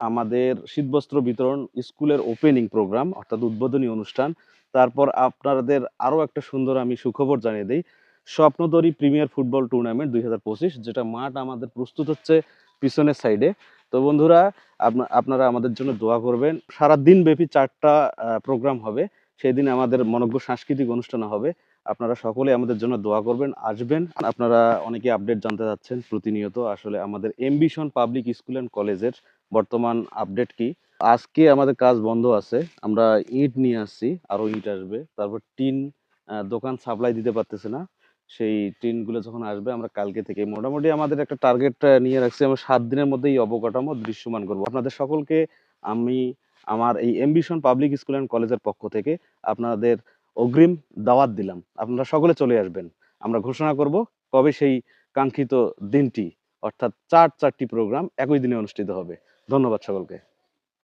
আমাদের শীতবস্ত্র বিতরণ স্কুলের ওপেনিং প্রোগ্রাম অর্থাৎ উদ্বোধনী অনুষ্ঠান। তারপর আপনাদের আরও একটা সুন্দর আমি সুখবর জানিয়ে দিই। স্বপ্নদরী প্রিমিয়ার ফুটবল টুর্নামেন্ট দুই হাজার পঁচিশ, যেটা মাঠ আমাদের প্রস্তুত হচ্ছে পিছনের সাইডে তো বন্ধুরা, আপনা- আপনারা আমাদের জন্য দোয়া করবেন। সারা দিন ব্যাপী চারটা প্রোগ্রাম হবে। সেই দিন আমাদের মনজ্ঞ সাংস্কৃতিক অনুষ্ঠান হবে। আপনারা সকলে আমাদের জন্য দোয়া করবেন, আসবেন। আপনারা অনেকে আপডেট জানতে চাচ্ছেন প্রতিনিয়ত আসলে আমাদের এমবিশন পাবলিক স্কুল অ্যান্ড কলেজের বর্তমান আপডেট কি। আজকে আমাদের কাজ বন্ধ আছে, আমরা ইট নিয়ে আসছি, আরও ইট আসবে। তারপর টিন দোকান সাপ্লাই দিতে পারতেছে না। সেই টিনগুলো যখন আসবে, আমরা কালকে থেকে মোটামুটি আমাদের একটা টার্গেট নিয়ে রাখছি। আমরা সাত দিনের মধ্যে এই অবকাঠামো দৃশ্যমান করব। আপনাদের সকলকে আমি আমার এই এম্বিশন পাবলিক স্কুল অ্যান্ড কলেজের পক্ষ থেকে আপনাদের অগ্রিম দাওয়াত দিলাম। আপনারা সকলে চলে আসবেন। আমরা ঘোষণা করব কবে সেই কাঙ্ক্ষিত দিনটি, অর্থাৎ চার চারটি প্রোগ্রাম একই দিনে অনুষ্ঠিত হবে। ধন্যবাদ সকলকে।